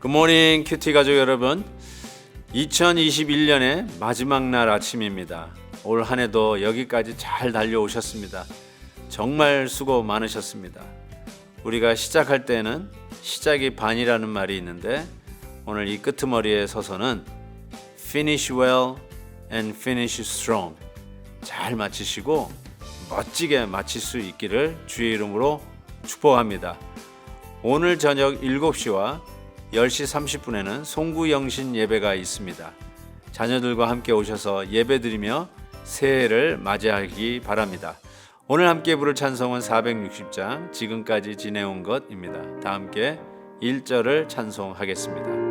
굿모닝 큐티 가족 여러분. 2021년의 마지막 날 아침입니다 올 한 해도 여기까지 잘 달려오셨습니다. 정말 수고 많으셨습니다. 우리가 시작할 때는 시작이 반이라는 말이 있는데 오늘 이 끄트머리에 서서는 finish well and finish strong. 잘 마치시고 멋지게 마칠 수 있기를 주의 이름으로 축복합니다. 오늘 저녁 7시와 10시 30분에는 송구영신 예배가 있습니다. 자녀들과 함께 오셔서 예배드리며 새해를 맞이하기 바랍니다. 오늘 함께 부를 찬송은 460장 지금까지 지내온 것입니다. 다 함께 1절을 찬송하겠습니다.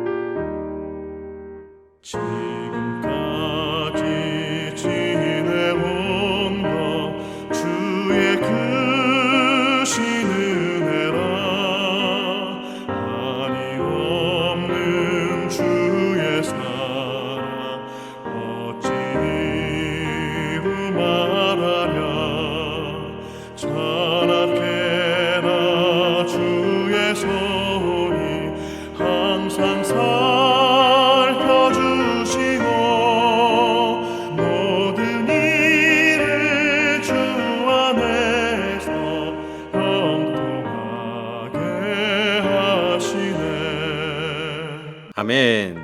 아멘.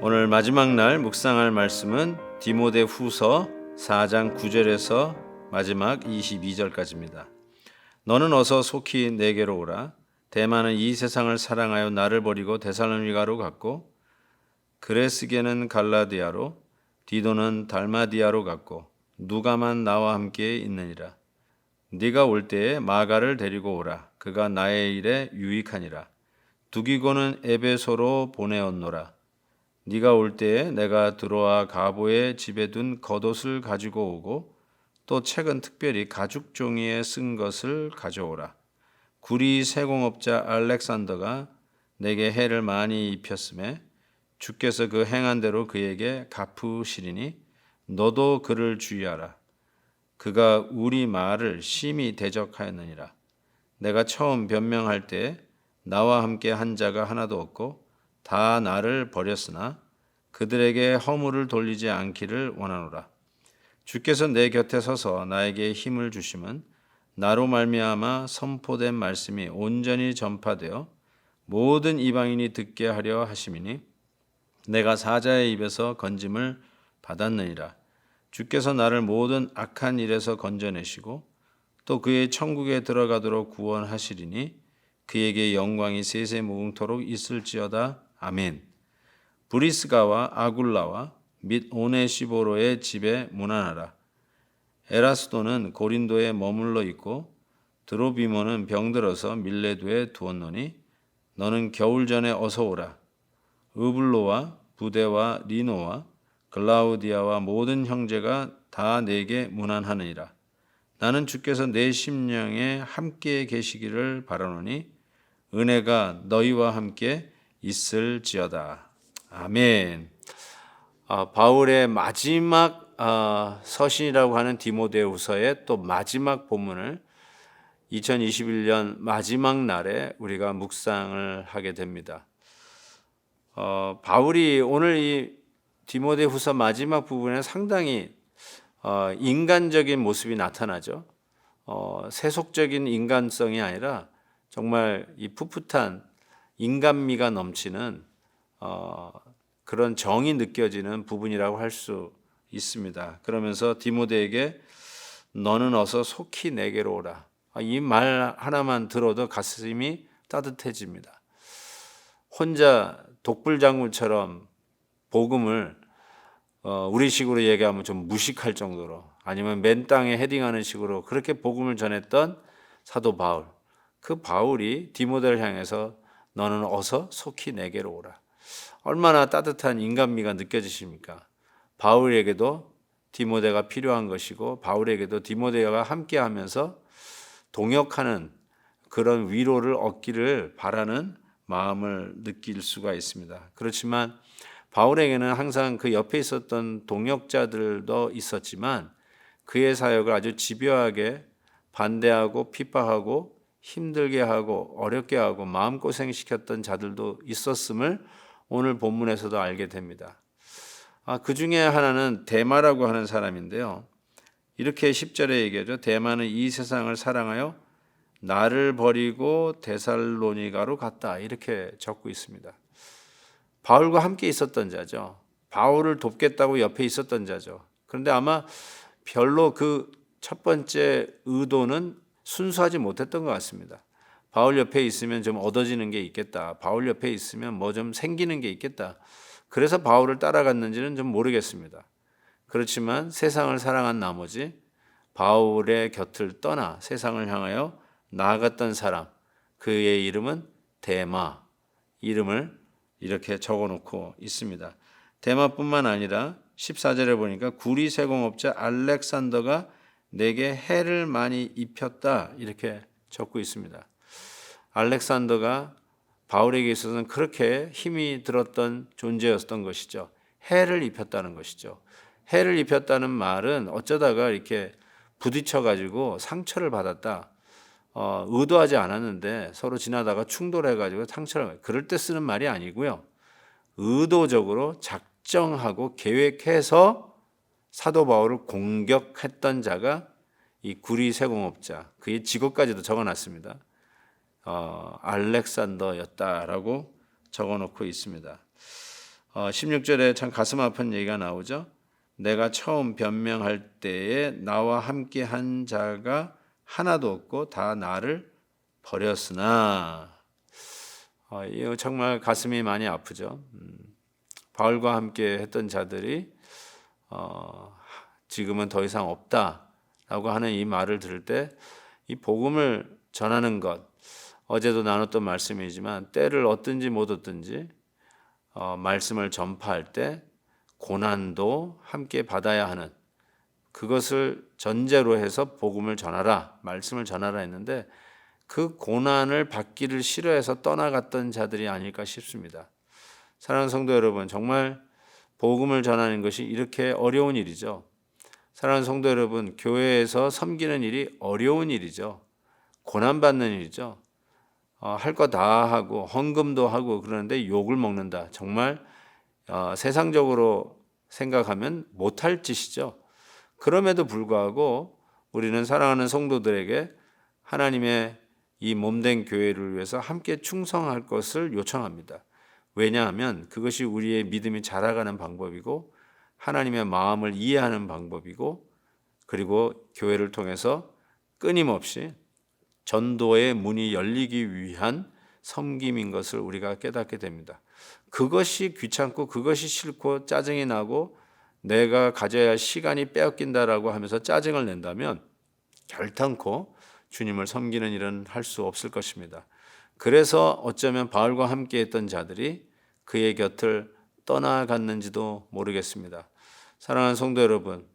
오늘 마지막 날 묵상할 말씀은 디모데 후서 4장 9절에서 마지막 22절까지입니다. 너는 어서 속히 내게로 오라. 대만은 이 세상을 사랑하여 나를 버리고 데살로니가로 갔고 그레스게는 갈라디아로 디도는 달마디아로 갔고 누가만 나와 함께 있느니라. 네가 올 때에 마가를 데리고 오라. 그가 나의 일에 유익하니라. 두기고는 에베소로 보내었노라. 네가 올 때에 내가 들어와 가보의 집에 둔 겉옷을 가지고 오고 또 책은 특별히 가죽 종이에 쓴 것을 가져오라. 구리 세공업자 알렉산더가 내게 해를 많이 입혔음에 주께서 그 행한 대로 그에게 갚으시리니 너도 그를 주의하라. 그가 우리 말을 심히 대적하였느니라. 내가 처음 변명할 때 나와 함께 한 자가 하나도 없고 다 나를 버렸으나 그들에게 허물을 돌리지 않기를 원하노라. 주께서 내 곁에 서서 나에게 힘을 주심은 나로 말미암아 선포된 말씀이 온전히 전파되어 모든 이방인이 듣게 하려 하심이니 내가 사자의 입에서 건짐을 받았느니라. 주께서 나를 모든 악한 일에서 건져내시고 또 그의 천국에 들어가도록 구원하시리니 그에게 영광이 세세 무궁토록 있을지어다. 아멘. 브리스가와 아굴라와 및 오네시보로의 집에 문안하라. 에라스도는 고린도에 머물러 있고 드로비모는 병들어서 밀레도에 두었노니 너는 겨울 전에 어서 오라. 으블로와 부대와 리노와 글라우디아와 모든 형제가 다 내게 문안하느니라. 나는 주께서 내 심령에 함께 계시기를 바라노니 은혜가 너희와 함께 있을지어다. 아멘. 아, 바울의 마지막 아, 서신이라고 하는 디모데후서의 또 마지막 본문을 2021년 마지막 날에 우리가 묵상을 하게 됩니다. 어, 바울이 오늘 이 디모데후서 마지막 부분에 상당히 어, 인간적인 모습이 나타나죠. 어, 세속적인 인간성이 아니라 정말 이 풋풋한 인간미가 넘치는 어, 그런 정이 느껴지는 부분이라고 할 수 있습니다. 그러면서 디모데에게 너는 어서 속히 내게로 오라. 아, 이말 하나만 들어도 가슴이 따뜻해집니다. 혼자 독불장군처럼 복음을 어, 우리식으로 얘기하면 좀 무식할 정도로 아니면 맨 땅에 헤딩하는 식으로 그렇게 복음을 전했던 사도 바울. 그 바울이 디모데를 향해서 너는 어서 속히 내게로 오라. 얼마나 따뜻한 인간미가 느껴지십니까? 바울에게도 디모데가 필요한 것이고 바울에게도 디모데가 함께 하면서 동역하는 그런 위로를 얻기를 바라는 마음을 느낄 수가 있습니다. 그렇지만 바울에게는 항상 그 옆에 있었던 동역자들도 있었지만 그의 사역을 아주 집요하게 반대하고 핍박하고 힘들게 하고 어렵게 하고 마음고생 시켰던 자들도 있었음을 오늘 본문에서도 알게 됩니다. 아, 그 중에 하나는 대마라고 하는 사람인데요. 이렇게 10절에 얘기하죠. 대마는 이 세상을 사랑하여 나를 버리고 데살로니가로 갔다. 이렇게 적고 있습니다. 바울과 함께 있었던 자죠. 바울을 돕겠다고 옆에 있었던 자죠. 그런데 아마 별로 그 첫 번째 의도는 순수하지 못했던 것 같습니다. 바울 옆에 있으면 좀 얻어지는 게 있겠다. 바울 옆에 있으면 뭐 좀 생기는 게 있겠다. 그래서 바울을 따라갔는지는 좀 모르겠습니다. 그렇지만 세상을 사랑한 나머지 바울의 곁을 떠나 세상을 향하여 나아갔던 사람, 그의 이름은 대마, 이름을 이렇게 적어 놓고 있습니다. 대마뿐만 아니라 14절에 보니까 구리 세공업자 알렉산더가 내게 해를 많이 입혔다 이렇게 적고 있습니다. 알렉산더가 바울에게 있어서는 그렇게 힘이 들었던 존재였던 것이죠. 해를 입혔다는 것이죠. 해를 입혔다는 말은 어쩌다가 이렇게 부딪혀 가지고 상처를 받았다. 어, 의도하지 않았는데 서로 지나다가 충돌해 가지고 상처를 그럴 때 쓰는 말이 아니고요. 의도적으로 작정하고 계획해서 사도 바울을 공격했던 자가 이 구리 세공업자 그의 직업까지도 적어놨습니다. 어, 알렉산더였다라고 적어놓고 있습니다. 어, 16절에 참 가슴 아픈 얘기가 나오죠. 내가 처음 변명할 때에 나와 함께 한 자가 하나도 없고 다 나를 버렸으나 어, 이거 정말 가슴이 많이 아프죠. 음, 바울과 함께 했던 자들이 어, 지금은 더 이상 없다라고 하는 이 말을 들을 때 이 복음을 전하는 것 어제도 나눴던 말씀이지만 때를 얻든지 못 얻든지 어, 말씀을 전파할 때 고난도 함께 받아야 하는 그것을 전제로 해서 복음을 전하라 말씀을 전하라 했는데 그 고난을 받기를 싫어해서 떠나갔던 자들이 아닐까 싶습니다. 사랑하는 성도 여러분 정말 복음을 전하는 것이 이렇게 어려운 일이죠. 사랑하는 성도 여러분, 교회에서 섬기는 일이 어려운 일이죠. 고난받는 일이죠. 어, 할거 다 하고 헌금도 하고 그러는데 욕을 먹는다. 정말 어, 세상적으로 생각하면 못할 짓이죠. 그럼에도 불구하고 우리는 사랑하는 성도들에게 하나님의 이 몸된 교회를 위해서 함께 충성할 것을 요청합니다. 왜냐하면 그것이 우리의 믿음이 자라가는 방법이고 하나님의 마음을 이해하는 방법이고 그리고 교회를 통해서 끊임없이 전도의 문이 열리기 위한 섬김인 것을 우리가 깨닫게 됩니다. 그것이 귀찮고 그것이 싫고 짜증이 나고 내가 가져야 할 시간이 빼앗긴다라고 하면서 짜증을 낸다면 결탄코 주님을 섬기는 일은 할 수 없을 것입니다. 그래서 어쩌면 바울과 함께 했던 자들이 그의 곁을 떠나갔는지도 모르겠습니다. 사랑하는 성도 여러분,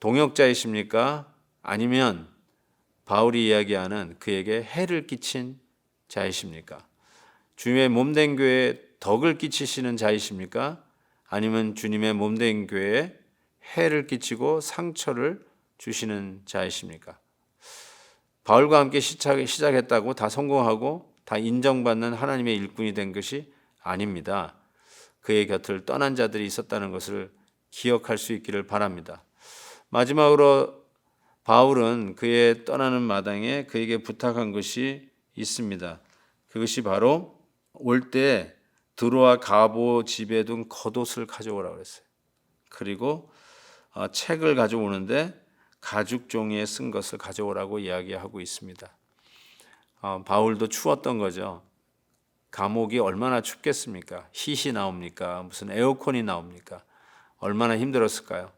동역자이십니까? 아니면 바울이 이야기하는 그에게 해를 끼친 자이십니까? 주님의 몸된 교회에 덕을 끼치시는 자이십니까? 아니면 주님의 몸된 교회에 해를 끼치고 상처를 주시는 자이십니까? 바울과 함께 시작했다고 다 성공하고 다 인정받는 하나님의 일꾼이 된 것이 아닙니다. 그의 곁을 떠난 자들이 있었다는 것을 기억할 수 있기를 바랍니다. 마지막으로 바울은 그의 떠나는 마당에 그에게 부탁한 것이 있습니다. 그것이 바로 올 때 드로아 가보 집에 둔 겉옷을 가져오라고 그랬어요. 그리고 어, 책을 가져오는데 가죽 종이에 쓴 것을 가져오라고 이야기하고 있습니다. 어, 바울도 추웠던 거죠. 감옥이 얼마나 춥겠습니까? 힛이 나옵니까? 무슨 에어컨이 나옵니까? 얼마나 힘들었을까요?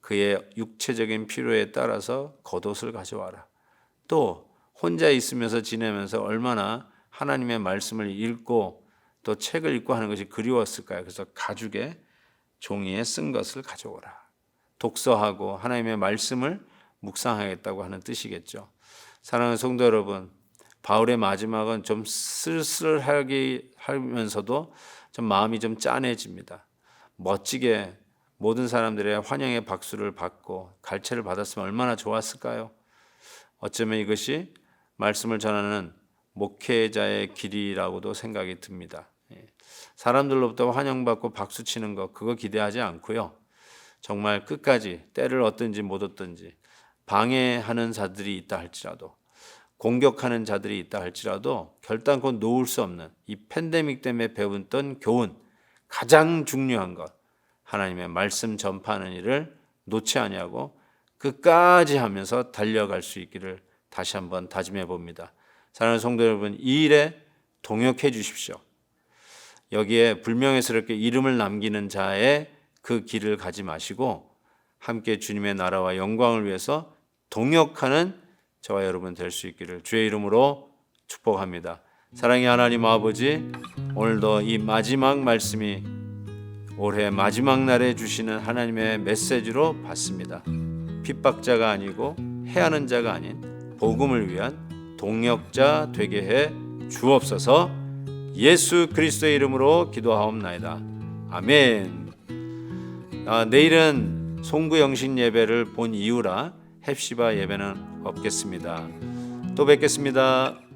그의 육체적인 필요에 따라서 겉옷을 가져와라. 또 혼자 있으면서 지내면서 얼마나 하나님의 말씀을 읽고 또 책을 읽고 하는 것이 그리웠을까요? 그래서 가죽에 종이에 쓴 것을 가져오라. 독서하고 하나님의 말씀을 묵상하겠다고 하는 뜻이겠죠. 사랑하는 성도 여러분, 바울의 마지막은 좀 쓸쓸하게 하면서도 좀 마음이 좀 짠해집니다. 멋지게 모든 사람들의 환영의 박수를 받고 갈채를 받았으면 얼마나 좋았을까요? 어쩌면 이것이 말씀을 전하는 목회자의 길이라고도 생각이 듭니다. 예. 사람들로부터 환영받고 박수 치는 것 그거 기대하지 않고요. 정말 끝까지 때를 얻든지 못 얻든지 방해하는 자들이 있다 할지라도 공격하는 자들이 있다 할지라도 결단코 놓을 수 없는 이 팬데믹 때문에 배웠던 교훈 가장 중요한 것 하나님의 말씀 전파하는 일을 놓지 아니하고 끝까지 하면서 달려갈 수 있기를 다시 한번 다짐해 봅니다. 사랑하는 성도 여러분, 이 일에 동역해 주십시오. 여기에 불명예스럽게 이름을 남기는 자의 그 길을 가지 마시고 함께 주님의 나라와 영광을 위해서 동역하는 저와 여러분 될 수 있기를 주의 이름으로 축복합니다. 사랑의 하나님 아버지, 오늘도 이 마지막 말씀이 올해 마지막 날에 주시는 하나님의 메시지로 받습니다. 핍박자가 아니고 해하는 자가 아닌 복음을 위한 동역자 되게 해 주옵소서. 예수 그리스도의 이름으로 기도하옵나이다. 아멘. 아, 내일은 송구 영신 예배를 본 이후라 헵시바 예배는 없겠습니다. 또 뵙겠습니다.